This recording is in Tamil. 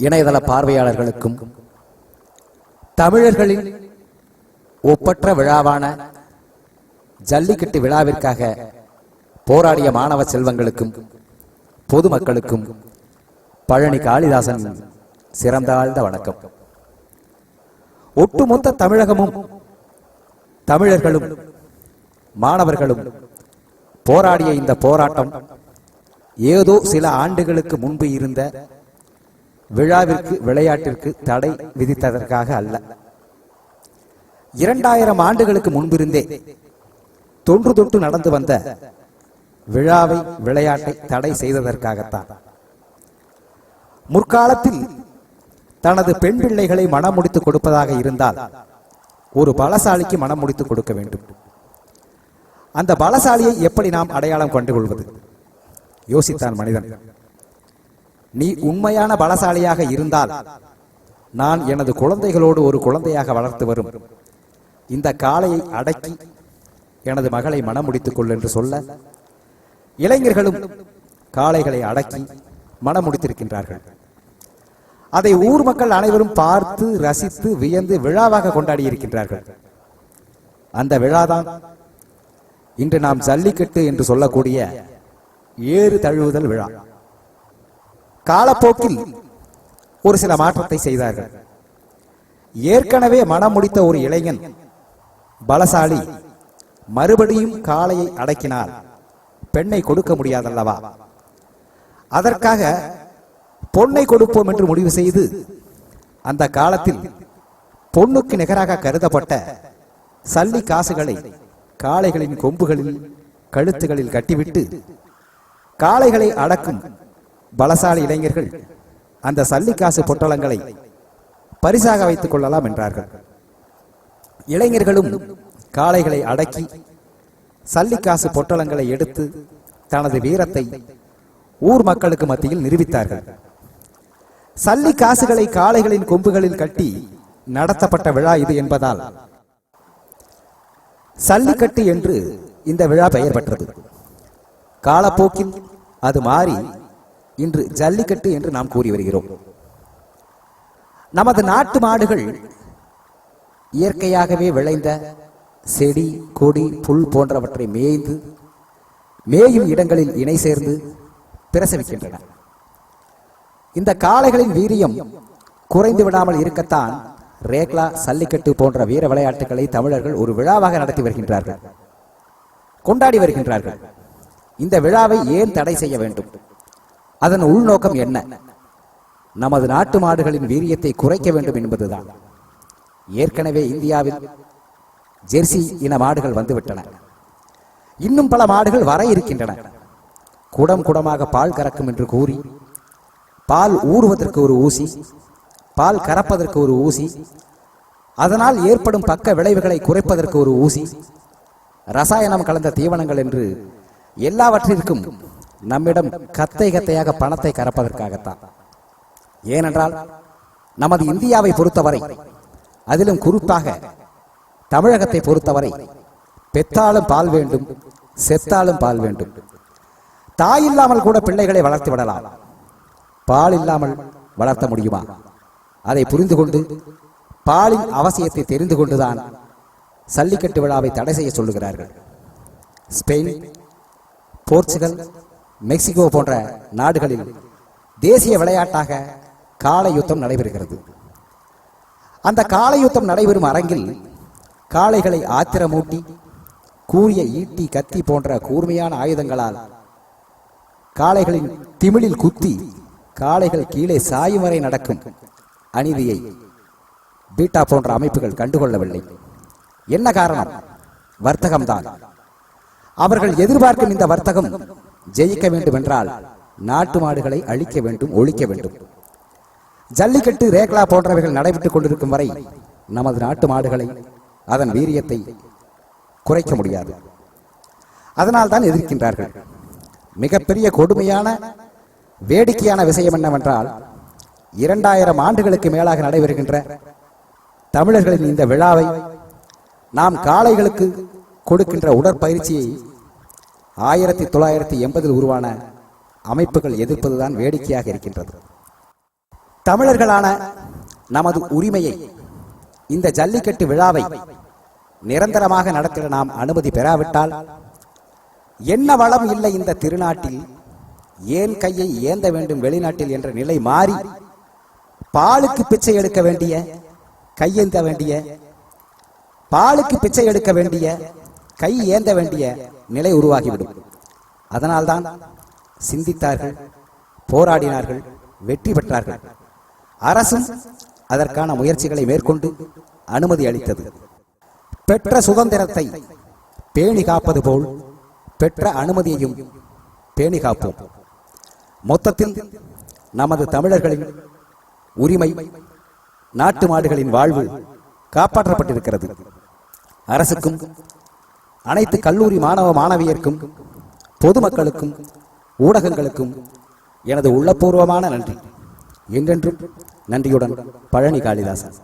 இணையதள பார்வையாளர்களுக்கும் தமிழர்களின் ஒப்பற்ற விழாவான ஜல்லிக்கட்டு விழாவிற்காக போராடிய மாணவ செல்வங்களுக்கும் பொதுமக்களுக்கும் பழனி காளிதாசன் சிறந்தாழ்ந்த வணக்கம். ஒட்டுமொத்த தமிழகமும் தமிழர்களும் மாணவர்களும் போராடிய இந்த போராட்டம் ஏதோ சில ஆண்டுகளுக்கு முன்பு இருந்த விழாவிற்கு விளையாட்டிற்கு தடை விதித்ததற்காக அல்ல. இரண்டாயிரம் ஆண்டுகளுக்கு முன்பிருந்தே தொன்று தொட்டு நடந்து வந்த விழாவை விளையாட்டை தடை செய்ததற்காகத்தான். முற்காலத்தில் தனது பெண் பிள்ளைகளை மனம் முடித்துக் கொடுப்பதாக இருந்தால் ஒரு பலசாலிக்கு மனம் முடித்துக் கொடுக்க வேண்டும். அந்த பலசாலியை எப்படி நாம் அடையாளம் கொண்டு கொள்வது யோசித்தான் மனிதன். நீ உண்மையான பலசாலியாக இருந்தால் நான் எனது குழந்தைகளோடு ஒரு குழந்தையாக வளர்த்து வரும். இந்த காளையை அடக்கி எனது மகளை மனம் முடித்துக் கொள் என்று சொல்ல இளைஞர்களும் காளைகளை அடக்கி மனம் முடித்திருக்கின்றார்கள். அதை ஊர் மக்கள் அனைவரும் பார்த்து ரசித்து வியந்து விழாவாக கொண்டாடி இருக்கின்றார்கள். அந்த விழாதான் இன்று நாம் ஜல்லிக்கட்டு என்று சொல்லக்கூடிய ஏறு தழுவுதல் விழா. காலப்போக்கில் ஒரு சில மாற்றத்தை செய்தார்கள். ஏற்கனவே மனம் முடித்த ஒரு இளைஞன் பலசாலி மறுபடியும் காளையை அடக்கினால் பெண்ணை கொடுக்க முடியாதல்லவா? அதற்காக பொன்னை கொடுப்போம் என்று முடிவு செய்து அந்த காலத்தில் பொண்ணுக்கு நிகராக கருதப்பட்ட சல்லி காசுகளை காளைகளின் கொம்புகளில் கழுத்துகளில் கட்டிவிட்டு காளைகளை அடக்கும் பலசாலி இளைஞர்கள் அந்த சல்லிக்காசு பொட்டலங்களை பரிசாக வைத்துக் கொள்ளலாம் என்றார்கள். இளைஞர்களும் காளைகளை அடக்கி சல்லிக்காசு பொட்டலங்களை எடுத்து தனது வீரத்தை ஊர் மக்களுக்கு மத்தியில் நிரூபித்தார்கள். சல்லி காசுகளை காளைகளின் கொம்புகளில் கட்டி நடத்தப்பட்ட விழா இது என்பதால் சல்லிக்கட்டு என்று இந்த விழா பெயர் பெற்றது. காலப்போக்கில் அது மாறி இன்று ஜல்லிக்கட்டு என்று நாம் கூறி வருகிறோம். நமது நாட்டு மாடுகள் இயற்கையாகவே விளைந்த செடி கொடி புல் போன்றவற்றை மேய்ந்து மேயும் இடங்களில் இணை சேர்ந்து பிரசவிக்கின்றன. இந்த காளைகளின் வீரியம் குறைந்து விடாமல் இருக்கத்தான் ரேக்லா சல்லிக்கட்டு போன்ற வீர விளையாட்டுகளை தமிழர்கள் ஒரு விழாவாக நடத்தி வருகின்றார்கள். கொண்டாடி வருகின்றார்கள். இந்த விழாவை ஏன் தடை செய்ய வேண்டும்? அதன் உள்நோக்கம் என்ன? நமது நாட்டு மாடுகளின் வீரியத்தை குறைக்க வேண்டும் என்பதுதான். ஏற்கனவே இந்தியாவில் ஜெர்சி இன மாடுகள் வந்துவிட்டன. இன்னும் பல மாடுகள் வர இருக்கின்றன. குடம் குடமாக பால் கறக்கும் என்று கூறி பால் ஊறுவதற்கு ஒரு ஊசி பால் கறப்பதற்கு ஒரு ஊசி அதனால் ஏற்படும் பக்க விளைவுகளை குறைப்பதற்கு ஒரு ஊசி ரசாயனம் கலந்த தீவனங்கள் என்று எல்லாவற்றிற்கும் நம்மிடம் கத்தை கத்தையாக பணத்தை கறப்பதற்காகத்தான். ஏனென்றால் நமது இந்தியாவை பொறுத்தவரை அதிலும் குறிப்பாக தமிழகத்தை பொறுத்தவரை பெத்தாலும் பால் வேண்டும் செத்தாலும் பால் வேண்டும். தாய் இல்லாமல் கூட பிள்ளைகளை வளர்த்து விடலாம். பால் இல்லாமல் வளர்த்த முடியுமா? அதை புரிந்து கொண்டு பாலின் அவசியத்தை தெரிந்து கொண்டுதான் சல்லிக்கட்டு விழாவை தடை செய்ய சொல்லுகிறார்கள். ஸ்பெயின் போர்ச்சுகல் மெக்சிகோ போன்ற நாடுகளில் தேசிய விளையாட்டாக காளை யுத்தம் நடைபெறுகிறது. அந்த காளை யுத்தம் நடைபெறும் அரங்கில் காளைகளை ஆத்திரமூட்டி கூறிய ஈட்டி கத்தி போன்ற கூர்மையான ஆயுதங்களால் காளைகளின் திமிழில் குத்தி காளைகள் கீழே சாயும் வரை நடக்கும் அநீதியை பீட்டா போன்ற அமைப்புகள் கண்டுகொள்ளவில்லை. என்ன காரணம்? வர்த்தகம்தான். அவர்கள் எதிர்பார்க்கும் இந்த வர்த்தகம் ஜெயிக்க வேண்டும் என்றால் நாட்டு மாடுகளை அழிக்க வேண்டும் ஒழிக்க வேண்டும். ஜல்லிக்கட்டு ரேக்லா போன்றவைகள் நடைபெற்றுக் கொண்டிருக்கும் வரை நமது நாட்டு மாடுகளை அதன் வீரியத்தை குறைக்க முடியாது. அதனால் தான் எதிர்க்கின்றார்கள். மிகப்பெரிய கொடுமையான வேடிக்கையான விஷயம் என்னவென்றால் இரண்டாயிரம் ஆண்டுகளுக்கு மேலாக நடைபெறுகின்ற தமிழர்களின் இந்த விழாவை நாம் காளைகளுக்கு கொடுக்கின்ற உடற்பயிற்சியை ஆயிரத்தி தொள்ளாயிரத்தி எண்பதில் உருவான அமைப்புகள் எதிர்ப்பதுதான் வேடிக்கையாக இருக்கின்றது. தமிழர்களான நமது உரிமையை இந்த ஜல்லிக்கட்டு விழாவை நிரந்தரமாக நடத்திட நாம் அனுமதி பெறாவிட்டால் என்ன வளம் இல்லை இந்த திருநாட்டில் ஏன் கையை ஏந்த வேண்டும் வெளிநாட்டில் என்ற நிலை மாறி பாலுக்கு பிச்சை எடுக்க வேண்டிய கையேந்த வேண்டிய பாலுக்கு பிச்சை எடுக்க வேண்டிய கை ஏந்த வேண்டிய நிலை உருவாகிவிடும். அதனால்தான் சிந்தித்தார்கள் போராடினார்கள் வெற்றி பெற்றார்கள். அரசும் அதற்கான முயற்சிகளை மேற்கொண்டு அனுமதி அளித்தது. பெற்ற சுதந்திரத்தை பேணி காப்பது போல் பெற்ற அனுமதியையும் பேணி காப்போம். மொத்தத்தில் நமது தமிழர்களின் உரிமை நாட்டு மாடுகளின் வாழ்வு காப்பாற்றப்பட்டிருக்கிறது. அரசுக்கும் அனைத்து கல்லூரி மாணவ மாணவியருக்கும் பொதுமக்களுக்கும் ஊடகங்களுக்கும் எனது உள்ளபூர்வமான நன்றி. என்றென்றும் நன்றியுடன் பழனி காளிதாசன்.